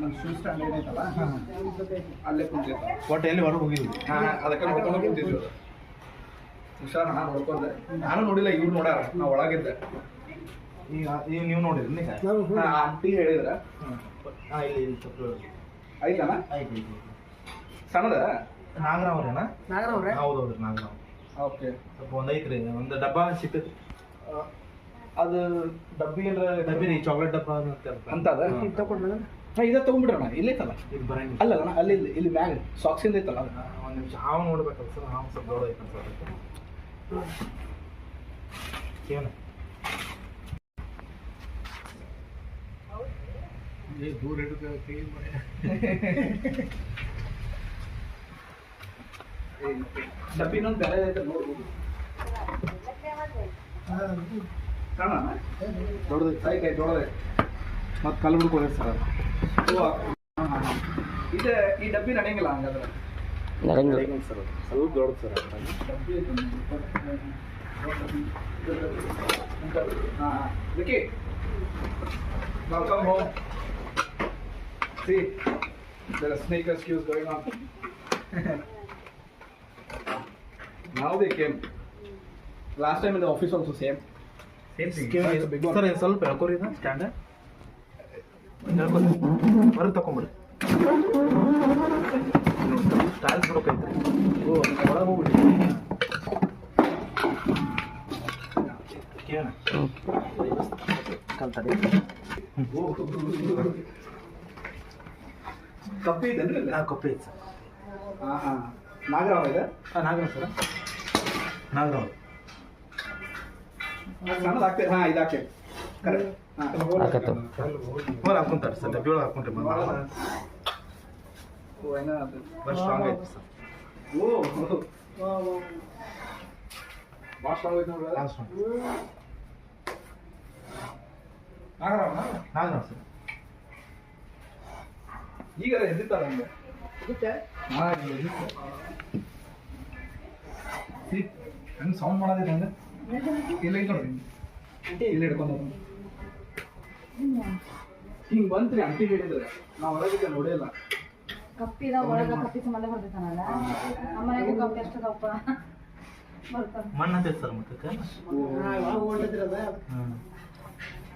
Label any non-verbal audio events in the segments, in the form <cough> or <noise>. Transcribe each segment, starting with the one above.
ನಮ್ಮ shoe stand ಏನೈತಲ್ಲ ಅಲ್ಲೇ ಕುಂತಿತ್ತು ಒಟ್ಟು ಎಲ್ಲಿ ಹೊರಗೆ ಹೋಗಿದ್ವಿ ಹಾಂ ಅದಕ್ಕೆ ನೋಡ್ಕೊಂಡು ಕುಂತಿದ್ವಿ ಹುಷಾರ್ ನಾನು ನೋಡ್ಕೊಂಡೆ. ನಾನು ನೋಡಿಲ್ಲ ಇವ್ರು ನೋಡ್ಯಾರ. ನಾ ಒಳಗಿದ್ದೆ. ಈಗ ಈಗ ನೀವು ನೋಡಿದ್ರಿ ಆಂಟಿ ಹೇಳಿದ್ರ. ಹಾಂ ಇಲ್ಲಿ ಇಲ್ಲಿ ಸ್ವಲ್ಪ ಐತನ ಆಯ್ತು ಆಯ್ತು. ಸಣ್ಣದ? ನಾಗರಾವ್ರೇನಾ ನಾಗರವ್ರೆ ಹೌದು ಹೌದ್ರಿ ನಾಗರಾವ್. ಓಕೆ. ಸ್ವಲ್ಪ ಒಂದು ಐತ್ರಿ ಒಂದು ಡಬ್ಬ ಸಿಕ್ತೈತಿ ಅದು ಡಬ್ಬಿ ಏನ್ರ ಡಬ್ಬಿ ರೀ ಚಾಕ್ಲೇಟ್ ಡಬ್ಬ ಅಂತ ಅದ ಹಾ. ಇದು ತಗೊಂಡು ಹಾ ಇದ ತಗೊಂಡ್ಬಿಡ್ರಣ ಇಲ್ಲೈತಲ್ಲ ಇದು ಬರಂಗಿಲ್ಲ. ಅಲ್ಲ ಅಣ್ಣ ಅಲ್ಲಿ ಇಲ್ಲಿ- ಇಲ್ಲಿ ಮ್ಯಾಗ ಸಾಕ್ಸಿಂದ ಐತಲ್ಲ? ಅದು. ಒಂದು ನಿಮಿಷ ಹಾವು ನೋಡ್ಬೇಕಲ್ಲ ಸರ್ ಹಾವು ಸ್ವಲ್ಪ ದೊಡ್ಡ ಐತೆ ಸರ್ ಏನು ದೂರ ಡಬ್ಬಿ ಇನ್ನೊಂದು ಬೆಲೆ ಐತೆ ನೋಡ್ಬೋದು. ಕಾಣೋಣ? ದೊಡ್ಡದೈತೆ ಐತೆ ದೊಡ್ಡದೈತೆ ಮತ್ತೆ ಕಲ್ಲು ಬಿಡ್ಕೊಳ್ಳಿ ಸರ್ ಇದೆ ಈ ಡಬ್ಬಿ ನಡೆಯಂಗಿಲ್ಲ ಹಂಗಾದ್ರೆ? ನಡೆಯಂಗಿಲ್ಲ. ಸರ್ ಅದು. ಸ್ವಲ್ಪ ದೊಡ್ಡದು ಸರ್ ಡಬ್ಬಿ ಹಾಂ wiki welcome home see there are cues rescues going on. <laughs> now they last time time office the same big one. Sir ಇದು ಸ್ವಲ್ಪ ಹೇಳ್ಕೊರಿ ಇದು? ಸ್ಟ್ಯಾಂಡ್ ಹೇಳ್ಕೊರಿ ಹೊರಗೆ ತಗೊಂಬಿಡ್ರಿ ಸ್ಟೈಲ್ಸ್ ಬಿಡೋಕೈತ್ರಿ ಓ ಒಳಗೆ ಕಲ್ತಡಿ ಕಪ್ಪಿ ಇದೆ ಕೊಪ್ಪಿ ಐತೆ ಸರ್. ಹಾಂ ಹಾಂ. ನಾಗರಾವ್ ಇದೆ? ಹಾಂ ನಾಗರಾವ್ ಸರ್. ನಾಗರಾವ್. ಸಣ್ಣದು ಹಾಕ್ತೀರಿ ಹಾಂ ಇದು ಹಾಕ್ತೀರಿ ಕರೆಕ್ಟ್ ಹಾಕತ್ತು. ಹೊರ ಹಾಕೊಂತಾರೆ ಸರ್ ಡಬ್ಬಿ ಒಳಗೆ ಹಾಕೊಂಡ್ರಿ ಬಂದು ಓ ಏನೋ ಅದು. ಬಸ್ ಸ್ಟ್ರಾಂಗ್ ಐತೆ ಸರ್. ಓ ಭಾಳ ಸ್ಟ್ರಾಂಗ್ ಐತೆ ನೋಡ್ರಿ. ಭಾಳ. ನಾಗರಾವ್ ನಾಗರಾವ್ ಸರ್. ಈಗ ಎದ್ದಿತ್ತಾರ ಹಂಗೆ ಹಾಂ ಹಂಗೆ ಸೌಂಡ್ ಮಾಡೋದಿಲ್ಲ ಹಂಗೆ ಇಲ್ಲ ಇಲ್ಲ ನೋಡಿ ಇಲ್ಲಿ ಹಿಡ್ಕೊಂಡು ಹಿಂಗೆ ಬಂತ್ರಿ ಅಂಟಿ ಹೇಳಿದ್ರೆ ನಾವು ಹೊರಗಿದ್ದೆ ನೋಡಿಲ್ಲ ಕಪ್ಪಿದ ಒಳಗ ಕಪ್ಪಿ ಸಂಬಂಧ ಬರ್ತಿರ್ತಾನಲ್ಲ ನಮ್ಮನೆಗೂ ಕಪ್ಪಿ ಎಷ್ಟದಪ್ಪ ಬರ್ತಾನ ಮಣ್ಣು ಅಂತ ಸರ್ ಮುಖಕ್ಕೆ ಹ್ಞೂ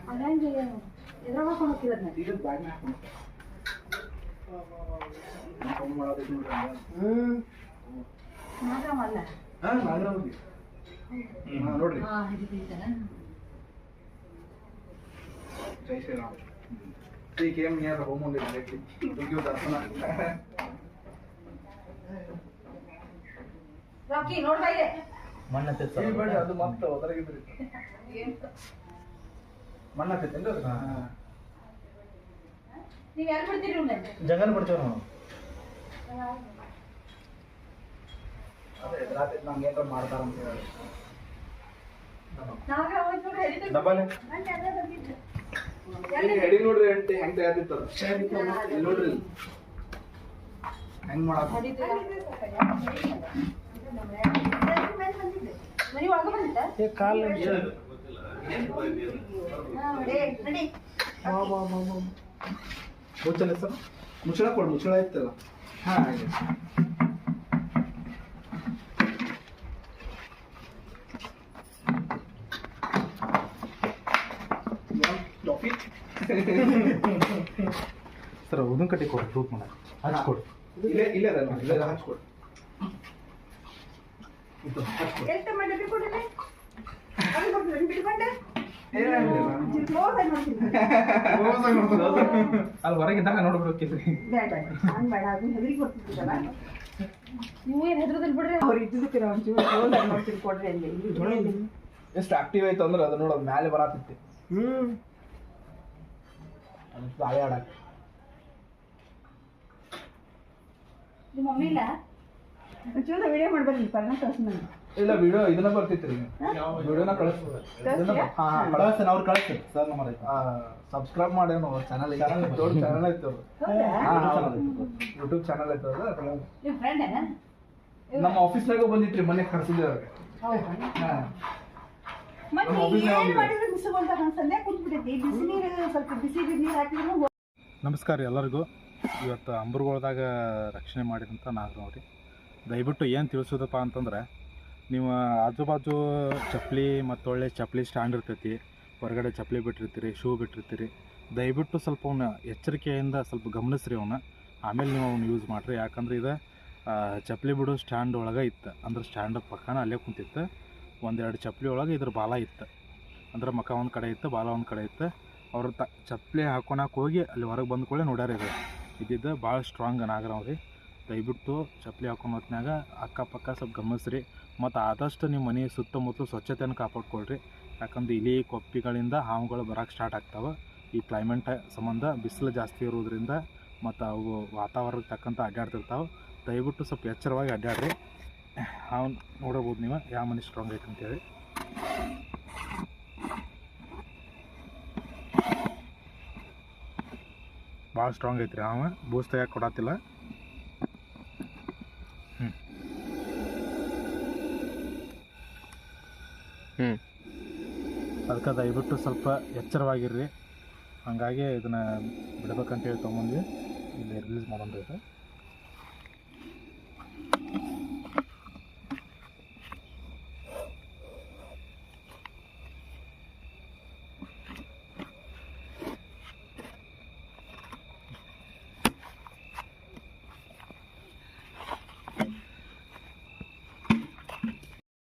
ಹಂಗಾಗಿ ಎದ್ರಾಗ ಹಾಕೊಂಡು ಹೋಗ್ತಿರೋದ್ನ ಈಗ ಬ್ಯಾಗ್ನ ಹಾಕೊಂಡು ಸೌಂಡ್ ಮಾಡೋದೈತೆ ನೋಡ್ರಿ ಹಂಗೆ ನಾಗರಾಮ ಅಲ್ಲ ಹಾಂ ನಾಗರಾವ್ಗೆ ಹಾಂ ನೋಡ್ರಿ. Jai Shriram. only directly to give ರಾಕಿ ಇದೆ ಸರ್. ಬೇಡ ಅದು ಮತ್ತೆ ಹೊರಗಿದ್ರಿ ಮಣ್ಣ ಹತ್ತೈತೇನ್ರಿ ಅದು ಹಾಂ. ಯಾರು ಬಿಡ್ತೀರಿ ಇವ್ನ ಜಂಗಲ್ ಬಿಡ್ತೇವೆ ನಾವು ಅದೇ ರಾತ್ರಿ ನಂಗೆ ಏನಾರ ಮಾಡ್ತಾರ ಅಂತ ಹೇಳಿ. ಇಲ್ಲಿ ಹೆಡಿ ನೋಡ್ರಿ ಅಂತೆ ಹೆಂಗ್ ತಯಾರಿರ್ತದ ಇಲ್ಲಿ ನೋಡ್ರಿ. ಹೆಂಗ್ ಮಾಡಾಕ ಕಾಲು ನಡಿ. ಮುಚ್ಚಲ್ಲ ಸರ್ ಮುಚ್ಚಳ ಕೊಡು ಮುಚ್ಚಳ ಇತ್ತಲ್ಲ ಹಾ ಹಾಗೆ ಸರ್ ಉದನ್ ಕಟ್ಟಿ ಕೊಡಿ ಫ್ರೂಟ್ ಮಾಡ ಹಚ್ಕೊಡಿ. ಇಲ್ಲ ಇಲ್ಲೇ ಇಲ್ಲ ಹಚ್ಕೊಡು? ಅಲ್ಲಿ ಹೊರಗಿದ್ದಾಗ ನೋಡ್ಬಿಡ್ಬೇಕಿಲ್ರಿ ಬೇಡ, ಬೇಡ. ಹಂಗ್ ಬೇಡ, ಅದು ಹೆದರಿಕೆ ಬರ್ತಿರ್ತದಲ್ಲ. ನೀವು ಏನ್ ಹೆದ್ರದಿಲ್ ಬಿಡ್ರಿ. ಅವ್ರು ಇದ್ದಿದ್ದಕ್ಕೆ ನಾವು ಒಂಚೂರು ಕ್ಲೋಸ್ ಆಗಿ ನೋಡ್ತೀನಿ ಕೊಡ್ರಿ ಅಲ್ಲಿ ಇಲ್ಲಿ ಎಷ್ಟು ಆಕ್ಟಿವ್ ಆಯ್ತು ಅಂದ್ರೆ ಅದು ನೋಡೋದು ಮ್ಯಾಲೆ ಬರಾತಿತ್ತು ಹ್ಮ್. ಆಡಾಕ ನಿಮ್ಮ ಮಮ್ಮಿ ಇಲ್ಲ ವಿಡಿಯೋ ಮಾಡ್ಬರ್ರಿ ಪರ್ಣ ಕಳ್ಸಿ ನನಗೆ ಇಲ್ಲ ವಿಡಿಯೋ ಇದನ್ನ ಬರ್ತಿತ್ರಿ ವಿಡಿಯೋನ ಕಳಿಸ್ಬೋದು ಕಳ್ಸ್ತೀಯಾ? ಹಾ ಕಳಿಸ್ತೀನಿ ಅವ್ರು ಕಳಿಸ್ತೀನಿ ಸರ್ ನಮ್ಮ ಸಬ್ಸ್ಕ್ರೈಬ್ ಮಾಡೇನು ಚಾನಲ್. ದೊಡ್ಡ ಚಾನಲ್ ಐತೆ ಅವ್ರು. ಯೂಟ್ಯೂಬ್ ಚಾನಲ್ ಐತೆ ಅವ್ರದ್ದು ನಿಮ್ಮ ನಮ್ಮ ಆಫೀಸ್ನಾಗೂ ಬಂದಿತ್ರಿ ಮನೆ ಕರ್ಸಿದ್ರಿ ಅವ್ರಿಗೆ ನಮಸ್ಕಾರ ಎಲ್ಲರಿಗೂ. ಇವತ್ತು ಅಂಬರಗೋಳದಾಗ ರಕ್ಷಣೆ ಮಾಡಿದಂಥ ನಾಗನವ್ರಿ ದಯವಿಟ್ಟು ಏನು ತಿಳಿಸೋದಪ್ಪ ಅಂತಂದ್ರೆ ನೀವು ಆಜು ಬಾಜು ಚಪ್ಪಲಿ ಮತ್ತು ಒಳ್ಳೆ ಚಪ್ಪಲಿ ಸ್ಟ್ಯಾಂಡ್ ಇರ್ತೈತಿ ಹೊರಗಡೆ ಚಪ್ಪಲಿ ಬಿಟ್ಟಿರ್ತೀರಿ ಶೂ ಬಿಟ್ಟಿರ್ತೀರಿ ದಯವಿಟ್ಟು ಸ್ವಲ್ಪ ಅವನ್ನ ಎಚ್ಚರಿಕೆಯಿಂದ ಸ್ವಲ್ಪ ಗಮನಿಸ್ರಿ ಅವನ್ನ ಆಮೇಲೆ ನೀವು ಅವ್ನ ಯೂಸ್ ಮಾಡಿರಿ. ಯಾಕಂದ್ರೆ ಇದು ಚಪ್ಪಲಿ ಬಿಡೋ ಸ್ಟ್ಯಾಂಡ್ ಒಳಗೆ ಇತ್ತು. ಅಂದ್ರೆ ಸ್ಟ್ಯಾಂಡ್ ಪಕ್ಕನ ಅಲ್ಲೇ ಕುಂತಿತ್ತು. ಒಂದೆರಡು ಚಪ್ಪಲಿ ಒಳಗೆ ಇದ್ರ ಬಾಲ ಇತ್ತು. ಅಂದ್ರೆ ಮಕ ಒಂದು ಕಡೆ ಇತ್ತು, ಬಾಲ ಒಂದು ಕಡೆ ಇತ್ತು. ಅವ್ರು ತ, ಚಪ್ಪಲಿ ಹಾಕೊಳಕ್ಕೆ ಹೋಗಿ ಅಲ್ಲಿ ಹೊರಗೆ ಬಂದ ಕೂಡಲೇ ನೋಡ್ಯಾರ ಇದು ಇದ್ದಿದ್ದು ಭಾಳ ಸ್ಟ್ರಾಂಗ್ ನಾಗರಾವ್ ರೀ ದಯವಿಟ್ಟು ಚಪ್ಪಲಿ ಹಾಕೊಂಡು ಹೊತ್ನ್ಯಾಗ ಅಕ್ಕಪಕ್ಕ ಸ್ವಲ್ಪ ಗಮನಿಸ್ರಿ ಮತ್ತು ಆದಷ್ಟು ನಿಮ್ಮ ಮನೆ ಸುತ್ತಮುತ್ತಲು ಸ್ವಚ್ಛತೆಯನ್ನು ಕಾಪಾಡ್ಕೊಳ್ರಿ. ಯಾಕಂದ್ರೆ ಇಲಿ ಕೊಪ್ಪಿಗಳಿಂದ ಹಾವುಗಳು ಬರೋಕ್ಕೆ ಸ್ಟಾರ್ಟ್ ಆಗ್ತಾವೆ. ಈ ಕ್ಲೈಮೇಟ್ ಸಂಬಂಧ ಬಿಸಿಲು ಜಾಸ್ತಿ ಇರೋದ್ರಿಂದ ಮತ್ತು ಅವು ವಾತಾವರಣಕ್ಕೆ ತಕ್ಕಂಥ ಅಡ್ಡಾಡ್ತಿರ್ತಾವೆ ದಯವಿಟ್ಟು ಸ್ವಲ್ಪ ಎಚ್ಚರವಾಗಿ ಅಡ್ಡಾಡ್ರಿ ಹಾವು ನೋಡಬಹುದು ನೀವು ಯಾವ ಮನೆ ಸ್ಟ್ರಾಂಗ್ ಐತೆ ಅಂತೇಳಿ. ಭಾಳ ಸ್ಟ್ರಾಂಗ್ ಐತ್ರಿ ಅವ ಬೂಸ್ತ ಯಾಕೆ ಕೊಡತ್ತಿಲ್ಲ ಹ್ಞೂ ಅದಕ್ಕೆ ದಯವಿಟ್ಟು ಸ್ವಲ್ಪ ಎಚ್ಚರವಾಗಿರ್ರಿ. ಹಾಗಾಗಿ ಇದನ್ನು ಬಿಡ್ಬೇಕಂತೇಳಿ ತೊಗೊಂಬಂದ್ವಿ. ಇಲ್ಲಿ ರಿಲೀಸ್ ಮಾಡೋಣ